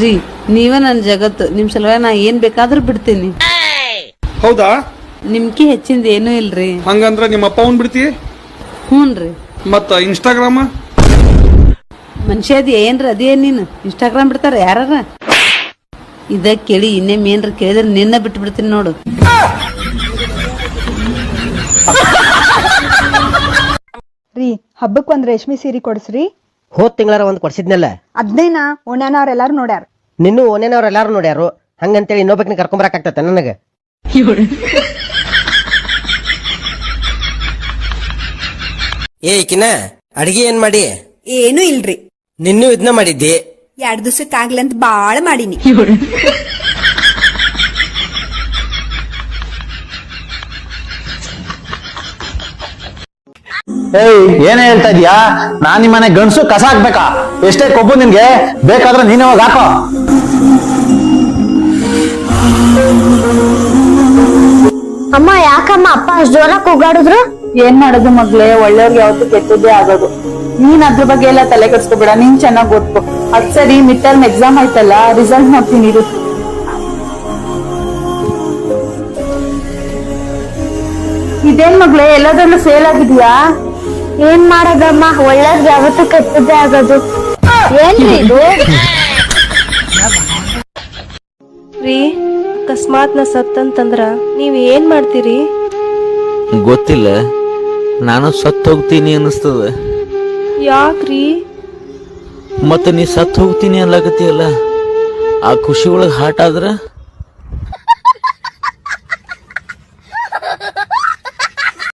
ರೀ ನೀವ ನನ್ನ ಜಗತ್ತು ನಿಮ್ ಸಲುವಾಗಿ ನಾ ಏನ್ ಬೇಕಾದ್ರೂ ಬಿಡ್ತೀನಿ. ಹೌದಾ? ನಿಮ್ಗೆ ಹೆಚ್ಚಿಂದ ಏನೂ ಇಲ್ರಿ. ಹಂಗಂದ್ರ ನಿಮ್ಮ ಅಪ್ಪ ಅವ್ನ್ ಬಿಡ್ತಿ ಹ್ಞೂನ್ರಿ ಮತ್ತ ಇನ್ಸ್ಟಾಗ್ರಾಮ ಮನುಷ್ಯ ಅದ ಏನ್ರಿ ಅದೇ ನೀನು. ಇನ್ಸ್ಟಾಗ್ರಾಮ್ ಬಿಡ್ತಾರ ಯಾರ ಇದ ಕೇಳಿ ಇನ್ನೇಮ್ ಏನ್ರ ಕೇಳಿದ್ರೆ ನಿನ್ನ ಬಿಟ್ಟು ಬಿಡ್ತೀನಿ ನೋಡು. ರೀ ಹಬ್ಬಕ್ಕೆ ಒಂದ್ ರೇಷ್ಮೆ ಸೀರೆ ಕೊಡ್ಸ್ರಿ. ಹೋದ್ ತಿಂಗಳಾರ ಒಂದ್ ಕೊಡ್ಸಿದ್ನಲ್ಲ? ಅದ್ನೇನ ಓಣ್ಯಾನವ್ರೆಲ್ಲಾರು ನೋಡ್ಯಾರ. ನಿನ್ನೂ ಓನೇನವ್ರು ಎಲ್ಲಾರು ನೋಡ್ಯಾರು. ಹಂಗಂತೇಳಿ ಇನ್ನೊಬ್ಬಕಿನ ಕರ್ಕೊಂಬರಕಾಗ್ತತೆ ನನಗೆ. ಏ ಕಿನ ಅಡಿಗೆ ಏನ್ ಮಾಡಿ? ಏನೂ ಇಲ್ರಿ. ನಿನ್ನೂ ಇದನ್ನ ಮಾಡಿದ್ದಿ? ಎರಡ್ ದಿವಸಕ್ಕಾಗ್ಲಂತ ಬಾಳ ಮಾಡೀನಿ. ಏಯ್ ಏನೇ ಹೇಳ್ತಾ ಇದೀಯಾ? ನಾನ್ ನಿಮ್ಮನೆ ಗಂಡಸು ಕಸ ಹಾಕ್ಬೇಕಾ? ಎಷ್ಟೇ ಕೊಬ್ಬು ನಿನ್ಗೆ ಬೇಕಾದ್ರೆ ನೀನ್ ಹೋಗಿ ಹಾಕೋ? ಅಮ್ಮ ಯಾಕಮ್ಮ ಅಪ್ಪ ಅಷ್ಟು ಜೋರ ಕೂಗಾಡಿದ್ರು? ಏನ್ ಮಾಡೋದು ಮಗ್ಲೇ ಒಳ್ಳೆಯವ್ರಿಗೆ ಯಾವತ್ತು ಕೆಟ್ಟದ್ದೇ ಆಗೋದು. ನೀನ್ ಅದ್ರ ಬಗ್ಗೆ ಎಲ್ಲ ತಲೆ ಕೆಡ್ಸ್ಕೊಬೇಡ ನೀನ್ ಚೆನ್ನಾಗಿ ಓದ್ಕೊ. ಅದ್ ಸರಿ ಮಿಡ್ ಟರ್ಮ್ ಎಕ್ಸಾಮ್ ಆಯ್ತಲ್ಲ ರಿಸಲ್ಟ್ ನೋಡ್ತೀನಿ ಇರು. ಇದೇನ್ ಮಗ್ಳೆ ಎಲ್ಲದನ್ನು ಫೇಲ್ ಆಗಿದ್ಯಾ? ಏನ್ ಮಾಡೋದಮ್ಮ ಒಳ್ಳೇದ್ ಯಾವತ್ತು ಕೆಟ್ಟದ್ದೇ ಆಗೋದು. ಏನ್ರಿ ಇದು? ರೀ ಅಕಸ್ಮಾತ್ ನಾ ಸತ್ತಂತಂದ್ರ ನೀವ್ ಏನ್ ಮಾಡ್ತೀರಿ? ಗೊತ್ತಿಲ್ಲ. ನಾನು ಸತ್ತು ಹೋಗ್ತೀನಿ ಅನಿಸ್ತದ ಯಾಕ್ರಿ? ಮತ್ತೆ ನೀ ಸತ್ತು ಹೋಗ್ತೀನಿ ಅನ್ಲಾಕತ್ತೀಯಲ್ಲ ಆ ಖುಷಿ ಒಳಗೆ ಹಾಟ್ ಆದ್ರ